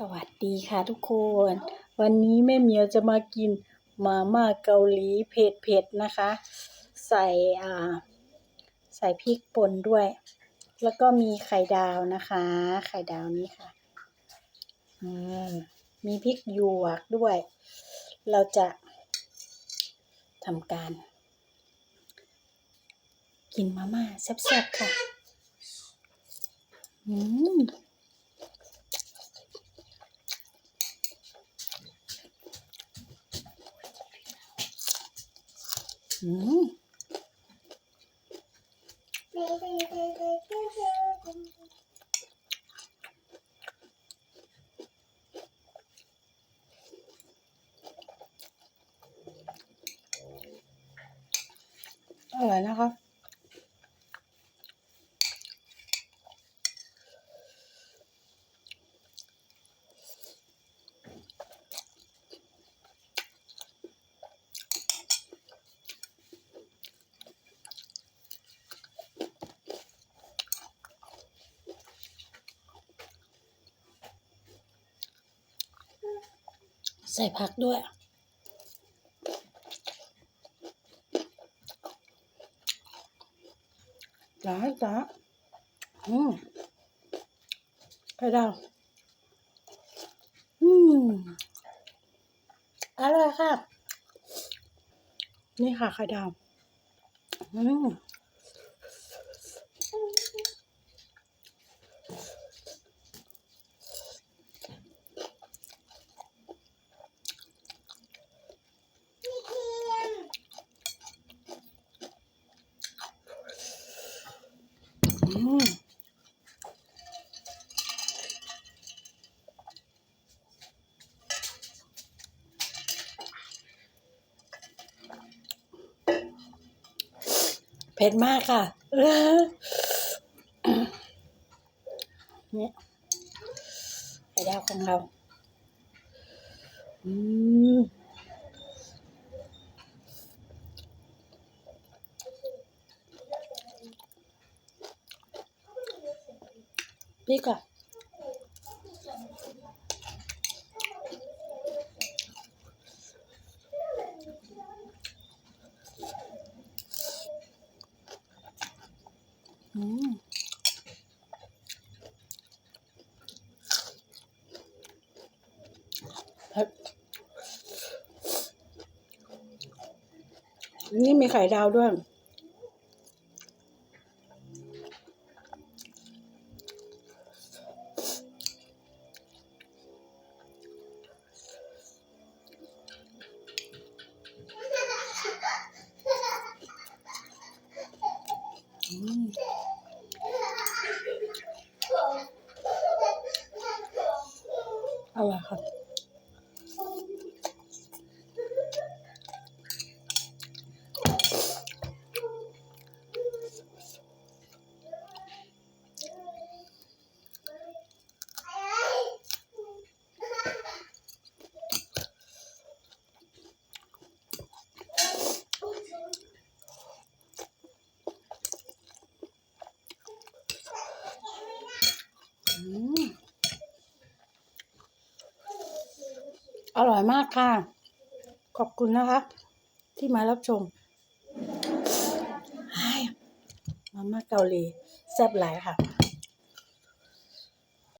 สวัสดีค่ะทุกคน วันนี้แม่เมียวจะมากินมาม่าเกาหลีเผ็ดๆนะคะ ใส่อ่าใส่พริกป่นด้วย แล้วก็มีไข่ดาวนะคะ ไข่ดาวนี้ค่ะอืมมีพริกหยวกด้วย เราจะทำการ กินมาม่าแซ่บๆค่ะอืม อร่อยนะคะ ใส่ผักด้วย จ้าจ้าอืมไข่ดาว อืม อร่อยค่ะ นี่ค่ะไข่ดาว อืม อืม เผ็ดมากค่ะเนี่ยไข่ดาวของเรา อืมพี่ก่อนอืมเผ็ด นี่มีไข่ดาวด้วยอื มอ อร่อยมากค่ะ ขอบคุณนะคะ ที่มารับชมมาม่าเกาหลีแซ่บหลายค่ะ